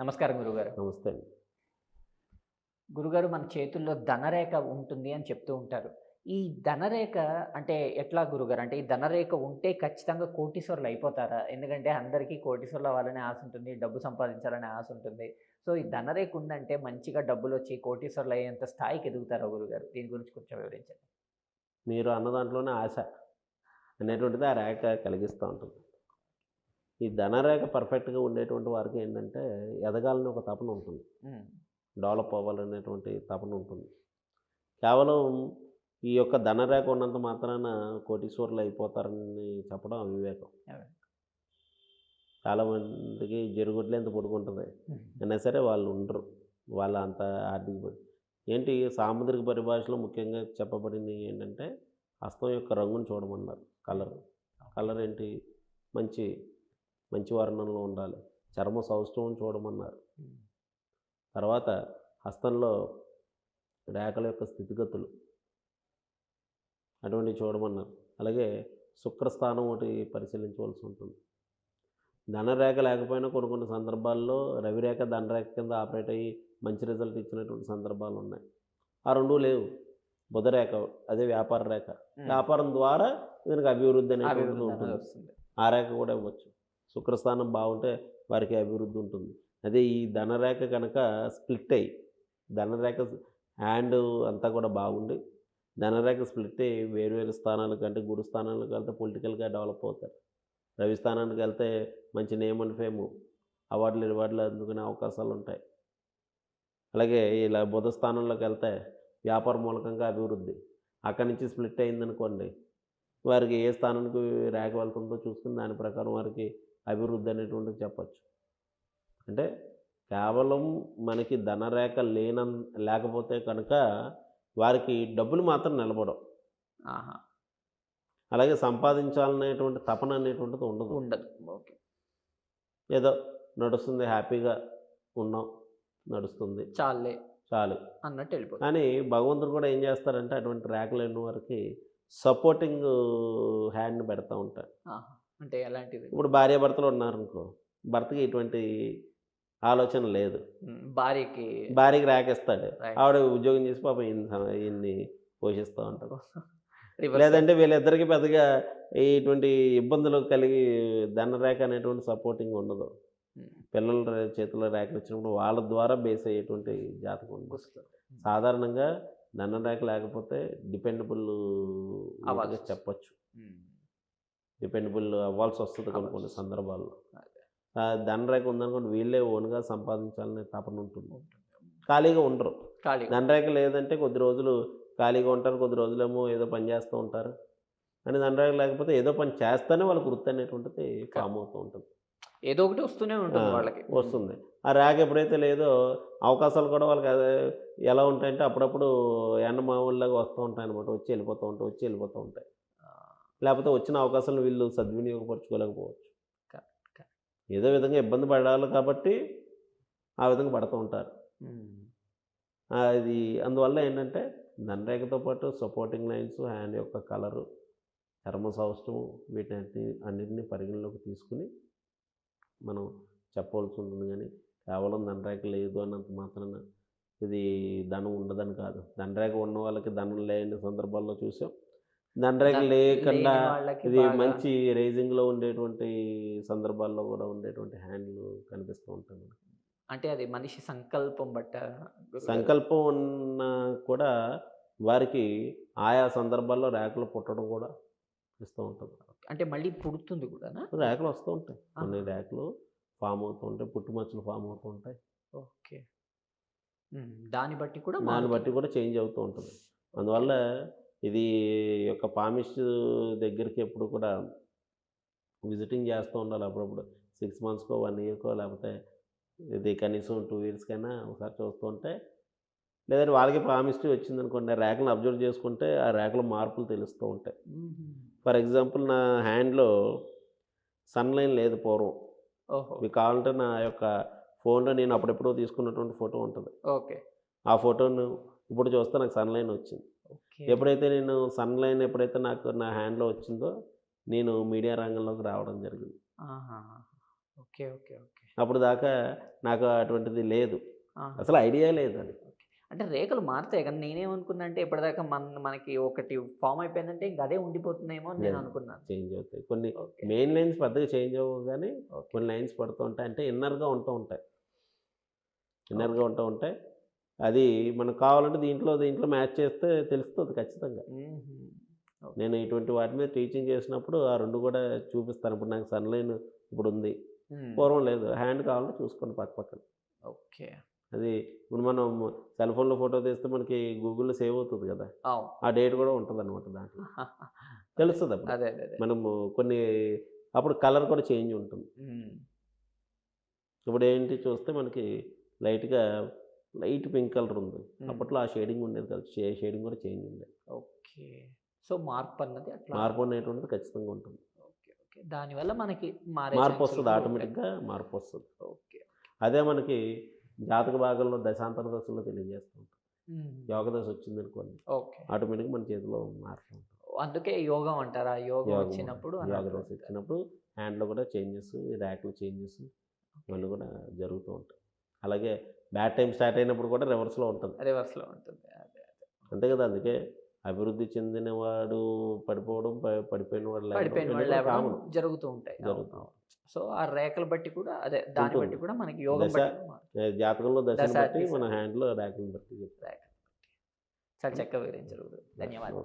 నమస్కారం గురుగారు. నమస్తే గురుగారు మన చేతుల్లో ధనరేఖ ఉంటుంది అని చెప్తూ ఉంటారు. ఈ ధనరేఖ అంటే ఎట్లా గురుగారు? అంటే ఈ ధనరేఖ ఉంటే ఖచ్చితంగా కోటీశ్వరులు అయిపోతారా? ఎందుకంటే అందరికీ కోటీశ్వరులు అవ్వాలనే ఆశ ఉంటుంది డబ్బు సంపాదించాలనే ఆశ ఉంటుంది. సో ఈ ధనరేఖ ఉందంటే మంచిగా డబ్బులు వచ్చి కోటీశ్వరులు అయ్యేంత స్థాయికి ఎదుగుతారా గురుగారు? దీని గురించి కొంచెం వివరించండి. మీరు అన్న దాంట్లోనే ఆశ అనేటువంటిది ఆ రేఖ కలిగిస్తూ ఉంటుంది. ఈ ధనరేఖ పర్ఫెక్ట్గా ఉండేటువంటి వారికి ఏంటంటే ఎదగాలని ఒక తపన ఉంటుంది. డెవలప్ అవ్వాలనేటువంటి తపన ఉంటుంది. కేవలం ఈ యొక్క ధనరేఖ ఉన్నంత మాత్రాన కోటీశ్వరులు అయిపోతారని చెప్పడం అవివేకం. చాలామందికి జరుగుట్లే ఎంత పొడుకుంటుంది అయినా సరే వాళ్ళు ఉండరు. వాళ్ళ అంత ఆర్థిక ఏంటి సాముద్రిక పరిభాషలో ముఖ్యంగా చెప్పబడింది ఏంటంటే హస్తం యొక్క రంగును చూడమన్నారు. కలర్. కలర్ ఏంటి? మంచి మంచి వర్ణంలో ఉండాలి. చర్మ సౌష్ఠవం చూడమన్నారు. తర్వాత హస్తంలో రేఖల యొక్క స్థితిగతులు అటువంటివి చూడమన్నారు. అలాగే శుక్రస్థానం ఒకటి పరిశీలించవలసి ఉంటుంది. ధనరేఖ లేకపోయినా కొన్ని కొన్ని సందర్భాల్లో రవిరేఖ ధనరేఖ కింద ఆపరేట్ అయ్యి మంచి రిజల్ట్ ఇచ్చినటువంటి సందర్భాలు ఉన్నాయి. ఆ రెండు లేవు. బుధరేఖ అదే వ్యాపార రేఖ. వ్యాపారం ద్వారా దీనికి అభివృద్ధి అనేది ఉంటుంది ఆ రేఖ కూడా ఇవ్వచ్చు. శుక్రస్థానం బాగుంటే వారికి అభివృద్ధి ఉంటుంది. అదే ఈ ధనరేఖ కనుక స్ప్లిట్ అయ్యి ధనరేఖ హ్యాండ్ అంతా కూడా బాగుండి ధనరేఖ స్ప్లిట్ అయ్యి వేరు వేరు స్థానాలకు అంటే గురు స్థానాలకు వెళ్తే పొలిటికల్గా డెవలప్ అవుతారు. రవి స్థానానికి వెళ్తే మంచి నేమ్ అండ్ ఫేమ్ అవార్డులు రివార్డులు అందుకునే అవకాశాలు ఉంటాయి. అలాగే ఇలా బుధ స్థానంలోకి వెళ్తే వ్యాపార మూలకంగా అభివృద్ధి. అక్కడి నుంచి స్ప్లిట్ అయిందనుకోండి వారికి ఏ స్థానానికి రేఖ వెళ్తుందో చూసుకుని దాని ప్రకారం వారికి అభివృద్ధి అనేటువంటిది చెప్పచ్చు. అంటే కేవలం మనకి ధనరేఖ లేన లేకపోతే కనుక వారికి డబ్బులు మాత్రం నిలబడవు. అలాగే సంపాదించాలనేటువంటి తపన అనేటువంటిది ఉండదు. ఉండదు. ఓకే. ఏదో నడుస్తుంది హ్యాపీగా ఉన్నాం నడుస్తుంది. చాలే. చాలు. అన్నట్టు వెళ్ళిపోతుంది కానీ భగవంతుడు కూడా ఏం చేస్తారంటే అటువంటి రేఖలు వారికి సపోర్టింగ్ హ్యాండ్ పెడతా ఉంటారు. అంటే ఎలాంటిది? ఇప్పుడు భార్యాభర్తలు ఉన్నారనుకో భర్తకి ఇటువంటి ఆలోచన లేదు. భార్యకి భార్యకి Right. ఆవిడ ఉద్యోగం చేసి పాపం ఈయన్ని పోషిస్తూ ఉంటారు లేదంటే వీళ్ళిద్దరికి పెద్దగా ఇటువంటి ఇబ్బందులు కలిగి ధనరేఖ అనేటువంటి సపోర్టింగ్ ఉండదు. పిల్లల చేతిలో రేఖ వచ్చినప్పుడు వాళ్ళ ద్వారా బేస్ అయ్యేటువంటి జాతకం. సాధారణంగా ధనరేఖ లేకపోతే డిపెండబుల్. చెప్పొచ్చు. డిపెండబుల్ అవ్వాల్సి వస్తుంది కొన్ని కొన్ని సందర్భాల్లో. ధనరేఖ ఉందనుకోండి వీళ్ళే ఓన్గా సంపాదించాలనే తపన ఉంటుంది. ఖాళీగా ఉండరు. ఖాళీ ధనరేఖ లేదంటే కొద్ది రోజులు ఖాళీగా ఉంటారు కొద్ది రోజులేమో ఏదో పని చేస్తూ ఉంటారు. అని ధనరేఖ లేకపోతే ఏదో పని చేస్తేనే వాళ్ళకి వృత్తి అనేటువంటిది ఫామ్ అవుతూ ఉంటుంది. ఏదో ఒకటి వస్తూనే ఉంటుంది వాళ్ళకి. వస్తుంది. ఆ రేఖ ఎప్పుడైతే లేదో అవకాశాలు కూడా వాళ్ళకి అదే ఎలా ఉంటాయంటే అప్పుడప్పుడు ఎండ మామూలులాగా వస్తూ ఉంటాయి అనమాట వచ్చి వెళ్ళిపోతూ ఉంటాయి వచ్చి వెళ్ళిపోతూ ఉంటాయి. లేకపోతే వచ్చిన అవకాశాలు వీళ్ళు సద్వినియోగపరచుకోలేకపోవచ్చు. ఏదో విధంగా ఇబ్బంది పడాలి కాబట్టి ఆ విధంగా పడుతూ ఉంటారు. అది అందువల్ల ఏంటంటే ధనరేఖతో పాటు సపోర్టింగ్ లైన్స్ హ్యాండ్ యొక్క కలరు చర్మ సౌష్ఠవం వీటిని అన్నింటినీ పరిగణలోకి తీసుకుని మనం చెప్పవలసి ఉంటుంది కానీ కేవలం ధనరేఖ లేదు అన్నంత మాత్రాన ఇది ధనం ఉండదని కాదు. ధనరేఖ ఉన్న వాళ్ళకి ధనం లేని సందర్భాల్లో చూసాం. ధన- లేకుండా ఇది మంచి రేజింగ్లో ఉండేటువంటి సందర్భాల్లో కూడా ఉండేటువంటి హ్యాండ్లు కనిపిస్తూ ఉంటుంది. అంటే అది మనిషి సంకల్పం బట్ట. సంకల్పం ఉన్న కూడా వారికి ఆయా సందర్భాల్లో రేఖలు పుట్టడం కూడా ఇస్తూ ఉంటుంది. అంటే మళ్ళీ పుడుతుంది కూడా రేఖలు వస్తూ ఉంటాయి. కొన్ని. రేఖలు ఫామ్ అవుతూ ఉంటాయి పుట్టుమచ్చలు ఫామ్ అవుతూ ఉంటాయి. ఓకే. దాన్ని బట్టి కూడా దాన్ని. బట్టి కూడా చేంజ్ అవుతూ ఉంటుంది. అందువల్ల ఇది యొక్క పామిస్ట్ దగ్గరికి ఎప్పుడు కూడా విజిటింగ్ చేస్తూ ఉండాలి అప్పుడప్పుడు. సిక్స్ మంత్స్కో వన్ ఇయర్కో లేకపోతే ఇది కనీసం టూ ఇయర్స్కైనా ఒకసారి చూస్తూ ఉంటే లేదంటే వాళ్ళకి పామిస్ట్ వచ్చింది అనుకోండి రేఖలను అబ్జర్వ్ చేసుకుంటే ఆ రేఖల మార్పులు తెలుస్తూ ఉంటాయి. ఫర్ ఎగ్జాంపుల్ నా హ్యాండ్లో సన్లైన్ లేదు పూర్వం. మీకు కావాలంటే నా యొక్క ఫోన్లో నేను అప్పుడెప్పుడో తీసుకున్నటువంటి ఫోటో ఉంటుంది. ఓకే. ఆ ఫోటోను ఇప్పుడు చూస్తే నాకు సన్లైన్ వచ్చింది. ఓకే ఎప్పుడైతే నేను సన్లైన్ ఎప్పుడైతే నాకు నా హ్యాండ్లో వచ్చిందో నేను మీడియా రంగంలోకి రావడం జరిగింది. Okay okay okay. అప్పుడు దాకా నాకు అటువంటిది లేదు. అసలు ఐడియా లేదు అది. అంటే రేఖలు మారుతాయి కానీ నేనేమనుకున్నా అంటే ఇప్పటిదాకా మన మనకి ఒకటి ఫామ్ అయిపోయిందంటే ఇంకా అదే ఉండిపోతుందేమో అని నేను. అనుకున్నాను. చేంజ్ అవుతాయి. కొన్ని మెయిన్ లైన్స్ పెద్దగా చేంజ్ అవ్వవు కానీ కొన్ని లైన్స్ పడుతూ ఉంటాయి. అంటే ఇన్నర్గా ఉంటూ ఉంటాయి. ఇన్నర్గా ఉంటూ ఉంటాయి. అది మనకు కావాలంటే దీంట్లో దీంట్లో మ్యాచ్ చేస్తే తెలుస్తుంది ఖచ్చితంగా. నేను ఇటువంటి వాటి మీద టీచింగ్ చేసినప్పుడు ఆ రెండు కూడా చూపిస్తాను. ఇప్పుడు నాకు సన్లైన్ ఇప్పుడు ఉంది. పూర్వం లేదు. హ్యాండ్ కావాలంటే చూసుకోండి పక్క పక్కన. ఓకే. అది ఇప్పుడు మనం సెల్ ఫోన్లో ఫోటో తీస్తే మనకి గూగుల్లో సేవ్ అవుతుంది కదా. ఆ డేట్ కూడా ఉంటుంది అనమాట దాంట్లో. తెలుస్తుంది అప్పుడు. మనము కొన్ని అప్పుడు కలర్ కూడా చేంజ్ ఉంటుంది. ఇప్పుడు ఏంటి చూస్తే మనకి లైట్గా లైట్ పింక్ కలర్ ఉంది. అప్పట్లో ఆ షేడింగ్ ఉండేది కదా. షేడింగ్ కూడా చేంజ్ ఉండేది. ఓకే. సో మార్పు అన్నది అట్లా మార్పు అనేటువంటిది ఖచ్చితంగా ఉంటుంది. Okay okay. దానివల్ల మనకి మారే మార్పు వస్తుంది. ఆటోమేటిక్గా మార్పు వస్తుంది. ఓకే అదే మనకి జాతక భాగంలో దశాంతర దశలో తెలియజేస్తూ ఉంటుంది మ్మ్. యోగ దశ వచ్చింది అనుకోండి ఓకే. ఆటోమేటిక్గా మన చేతిలో మార్పు ఉంటుంది. అందుకే యోగం అంటారా. యోగం యోగం వచ్చినప్పుడు యోగ దశ. వచ్చినప్పుడు హ్యాండ్లో కూడా చేంజెస్ ర్యాక్లో చేంజెస్ ఇవన్నీ కూడా జరుగుతూ ఉంటాయి. అలాగే బ్యాడ్ టైం స్టార్ట్ అయినప్పుడు కూడా రివర్స్లో ఉంటుంది రివర్స్లో ఉంటుంది అదే అదే అంతే కదా అందుకే అభివృద్ధి చెందినవాడు పడిపోవడం పడిపోయిన వాళ్ళు. జరుగుతూ ఉంటాయి. సో ఆ రేఖలు బట్టి కూడా అదే దాన్ని. బట్టి కూడా మనకి యోగం జాతకంలో దశ, బట్టి. మన హ్యాండ్లో ర్యాకులను బట్టి. రేఖలు బట్టి చాలా చక్కగా వివరించారు ధన్యవాదాలు